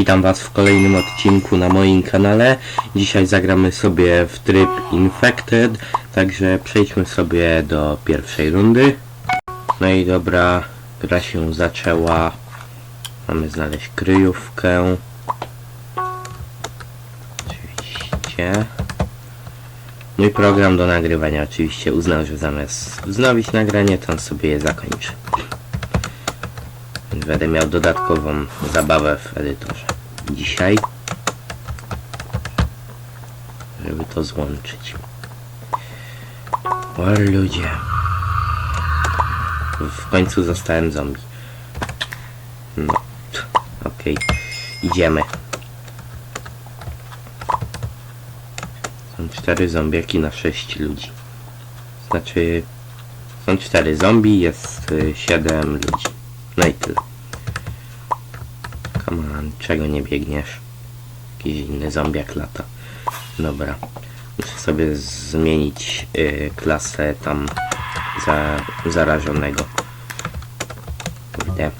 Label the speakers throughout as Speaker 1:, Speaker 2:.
Speaker 1: Witam Was w kolejnym odcinku na moim kanale. Dzisiaj zagramy sobie w tryb Infected, także przejdźmy sobie do pierwszej rundy. No i dobra, gra się zaczęła. Mamy znaleźć kryjówkę. Oczywiście. Mój program do nagrywania oczywiście uznał, że zamiast wznowić nagranie, to on sobie je zakończy. Będę miał dodatkową zabawę w edytorze. Dzisiaj. Żeby to złączyć. O ludzie. W końcu zostałem zombie. No. Okej. Idziemy. Są cztery zombiaki na sześć ludzi. Znaczy... Są cztery zombie, jest y, siedem ludzi. No i tyle. Come on, czego nie biegniesz? Jakiś inny zombiak lata. Dobra. Muszę sobie zmienić y, klasę tam za, zarażonego. Kurde.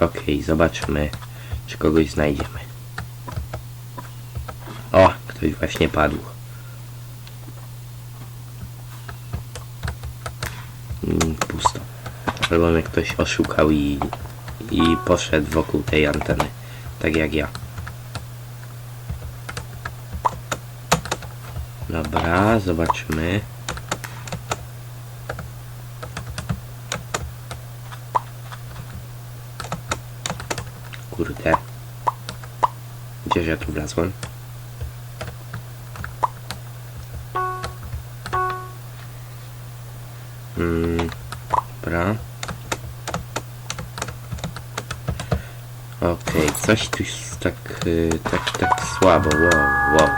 Speaker 1: Okej, zobaczmy, czy kogoś znajdziemy. O, ktoś właśnie padł. Mm, pusto. Albo mnie ktoś oszukał i, i poszedł wokół tej anteny. Tak jak ja. Dobra, zobaczymy. Kurde. Gdzież ja tu wlazłem? Mm, dobra. Okej, coś tu tak, y, tak, tak słabo, wow, wow.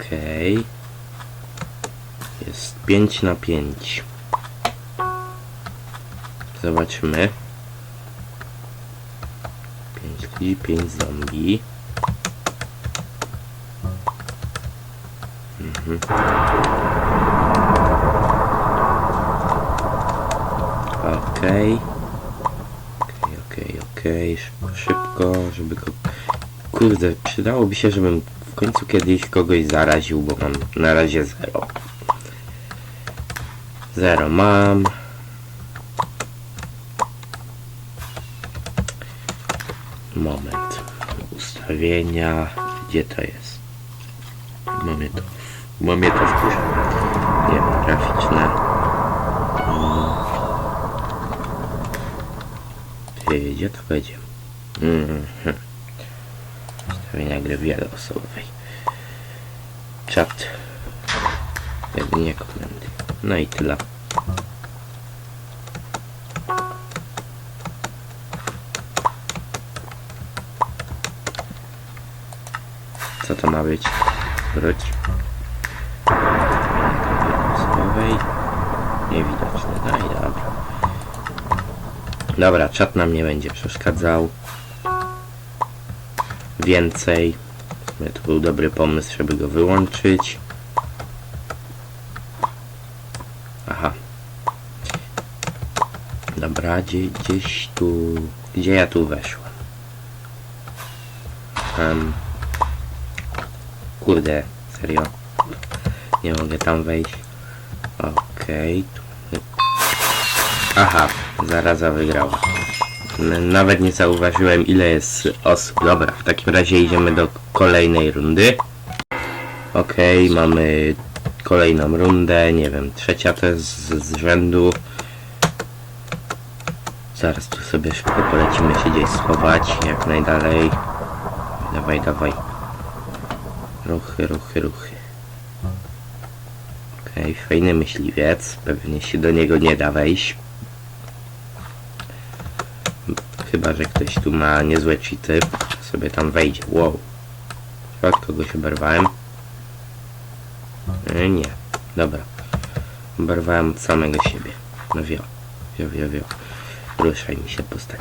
Speaker 1: Okej. Jest 5 na 5. Zobaczymy. 5 ludzi, 5 zombie. Mhm. Okej. Okej, okej, okej. Szybko, szybko, żeby go... Kurde, przydałoby się, żebym w końcu kiedyś kogoś zaraził, bo mam na razie zero. Zero mam. Moment. Ustawienia. Gdzie to jest? Mamy to. Mamy to w. Nie wiem, graficzne. Ty, gdzie to będzie? Mhm. Ustawienia gry wieloosobowej. Czat. Jedynie komendy. No i tyle. Co to ma być? Wróć. Ustawienia Niewidoczne. Dobra. Czat nam nie będzie przeszkadzał. Więcej. To był dobry pomysł, żeby go wyłączyć. Aha. Dobra, gdzie, gdzieś tu... Gdzie ja tu weszłem? Em, kurde, serio. Nie mogę tam wejść. Okej. tu- Aha, zaraza wygrała. Nawet nie zauważyłem ile jest osób. Dobra, w takim razie idziemy do kolejnej rundy. Okej, mamy kolejną rundę, nie wiem, trzecia to jest z, z rzędu. Zaraz tu sobie szybko polecimy się gdzieś schować, jak najdalej. Dawaj, dawaj. Ruchy, ruchy, ruchy. Okej, fajny myśliwiec. Pewnie się do niego nie da wejść. Chyba, że ktoś tu ma niezłe cheaty. Sobie tam wejdzie. Wow. Tak, kogoś oberwałem. E, nie. Dobra. Oberwałem od samego siebie. No wio. Wio, wio, wio. Ruszaj mi się postać.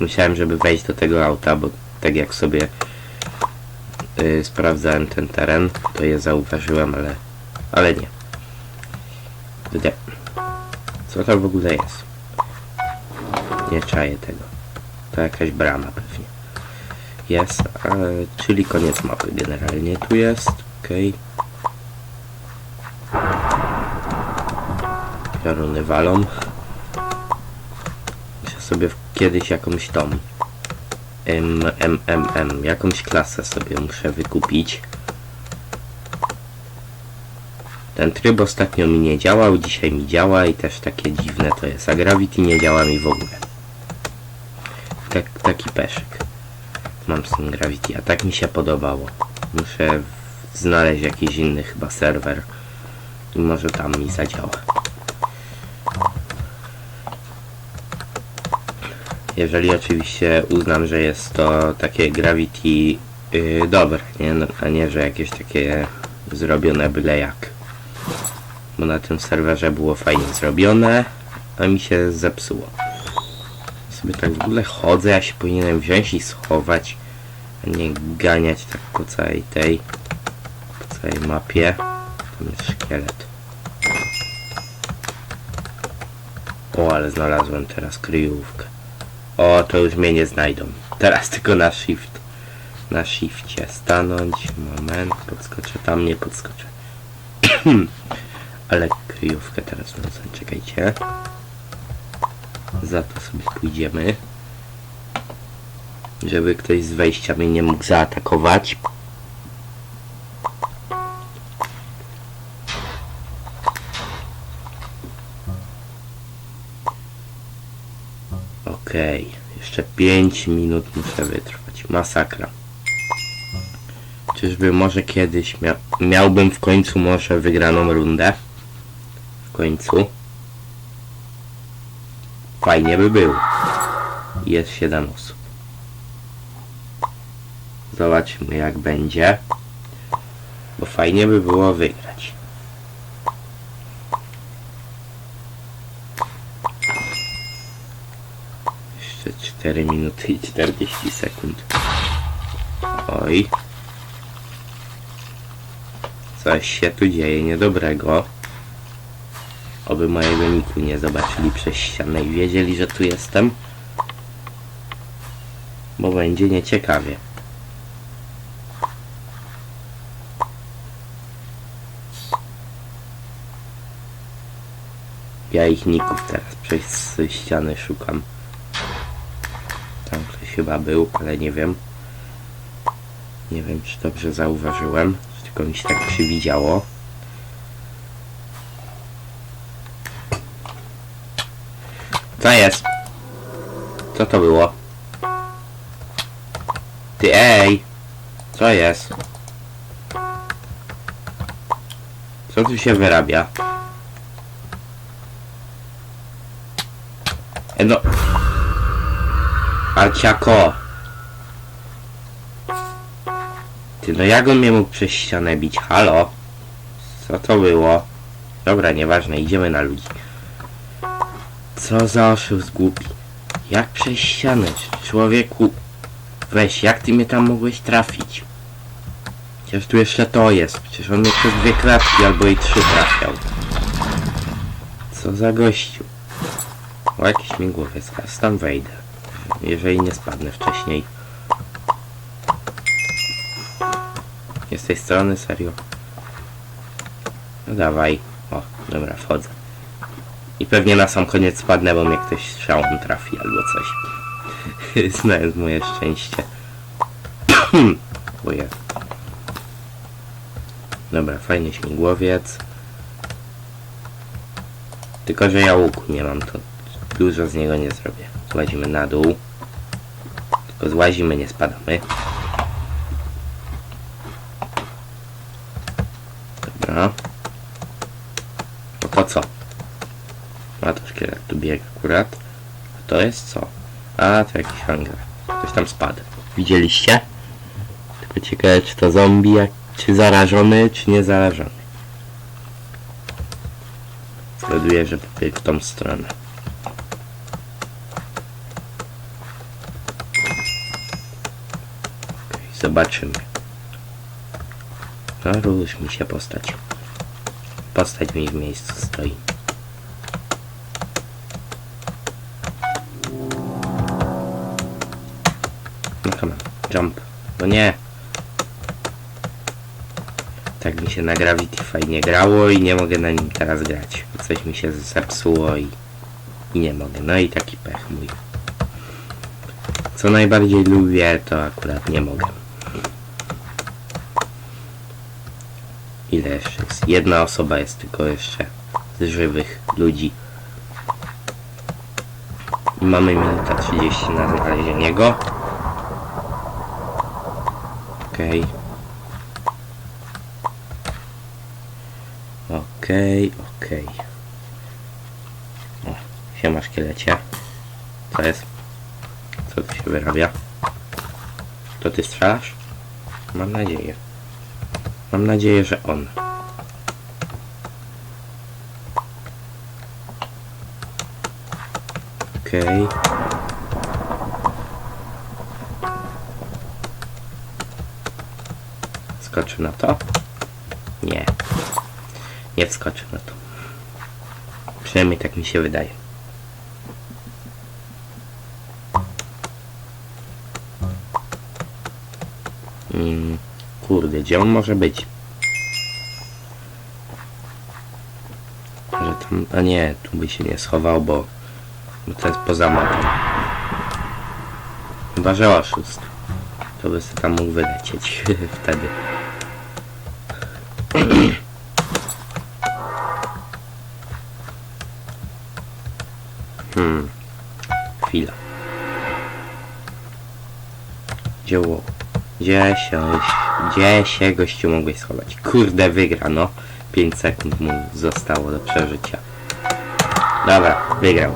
Speaker 1: Myślałem, żeby wejść do tego auta, bo tak jak sobie y, sprawdzałem ten teren, to je zauważyłem, ale, ale nie. Gdzie? Co to w ogóle jest? Nie czaję tego. To jakaś brama pewnie. Jest, ale, czyli koniec mapy generalnie. Tu jest, okej. Pioruny walą. Muszę sobie kiedyś jakąś tą M, M, M, M, jakąś klasę sobie muszę wykupić. Ten tryb ostatnio mi nie działał, dzisiaj mi działa i też takie dziwne to jest. A Gravity nie działa mi w ogóle. Tak, taki peszek. Mam z tym Gravity, a tak mi się podobało. Muszę znaleźć jakiś inny chyba serwer i może tam mi zadziała. Jeżeli oczywiście uznam, że jest to takie Gravity yy, dobre, nie? No, a nie, że jakieś takie zrobione byle jak. Bo na tym serwerze było fajnie zrobione, a mi się zepsuło. Sobie tak w ogóle chodzę, ja się powinienem wziąć i schować, a nie ganiać tak po całej tej, po całej mapie. Tam jest szkielet. O, ale znalazłem teraz kryjówkę. O, to już mnie nie znajdą. Teraz tylko na shift. Na shifcie stanąć. Moment, podskoczę tam, nie podskoczę. Ale kryjówkę teraz wracam, czekajcie. Za to sobie pójdziemy. Żeby ktoś z wejścia mnie nie mógł zaatakować. Okej, jeszcze 5 minut muszę wytrwać. Masakra. Czyżby może kiedyś mia miałbym w końcu może wygraną rundę? W końcu. Fajnie by było. Jest 7 osób. Zobaczymy jak będzie. Bo fajnie by było wygrać. Jeszcze 4 minuty i 40 sekund. Oj. Coś się tu dzieje niedobrego. Oby mojego niku nie zobaczyli przez ścianę i wiedzieli, że tu jestem. Bo będzie nieciekawie. Ja ich ników teraz przez ściany szukam. Tam ktoś chyba był, ale nie wiem. Nie wiem, czy dobrze zauważyłem, tylko mi się tak przywidziało. Co jest? Co to było? Ty ej! Co jest? Co tu się wyrabia? E no... Arciako! Ty, no jak on mnie mógł przez ścianę bić? Halo? Co to było? Dobra, nieważne, idziemy na ludzi. Co za oszust głupi. Jak przez ścianę? Człowieku... Weź, jak ty mnie tam mogłeś trafić? Przecież tu jeszcze to jest. Przecież on mnie przez dwie klatki albo i trzy trafiał. Co za gościu. O, jakiś migłowiec. Teraz tam wejdę. Jeżeli nie spadnę wcześniej. Nie z tej strony, serio? No dawaj. O, dobra, wchodzę. I pewnie na sam koniec spadnę, bo mnie ktoś strzałą trafi albo coś. Znając moje szczęście. Boję. Dobra, fajny śmigłowiec. Tylko, że ja łuku nie mam, to dużo z niego nie zrobię. Złazimy na dół. Tylko złazimy, nie spadamy. akurat. A to jest co? A, to jakiś hangar. Ktoś tam spadł. Widzieliście? Tylko ciekawe, czy to zombie, jak, czy zarażony, czy nie zarażony. Zgaduję, że tutaj w tą stronę. Zobaczymy. No, mi się postać. Postać mi w miejscu stoi. Come jump. No nie. Tak mi się na Gravity fajnie grało i nie mogę na nim teraz grać. Coś mi się zepsuło i, i nie mogę. No i taki pech mój. Co najbardziej lubię, to akurat nie mogę. Ile jeszcze jest? Jedna osoba jest tylko jeszcze z żywych ludzi. Mamy minuta 30 na znalezienie go. Okej. Okej, okej. O, siema szkielecie. Co jest? Co tu się wyrabia? To ty strzelasz? Mam nadzieję. Mam nadzieję, że on. Okej. Skoczy na to? Nie. Nie wskoczy na to. Przynajmniej tak mi się wydaje. Mm, kurde, gdzie on może być? Może tam... A nie, tu by się nie schował, bo... bo to jest poza mapą. Chyba, że oszust. To by sobie tam mógł wylecieć wtedy. Hmm. Chwila. Gdzie ło- Gdzie się, gdzie się gościu mogłeś schować? Kurde, wygra, no. 5 sekund mu zostało do przeżycia. Dobra, wygrał.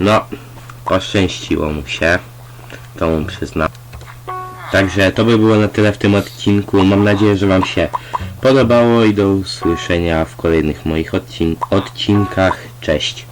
Speaker 1: No, poszczęściło mu się. To mu przyznam. Także to by było na tyle w tym odcinku. Mam nadzieję, że Wam się podobało i do usłyszenia w kolejnych moich odcin- odcinkach. Cześć.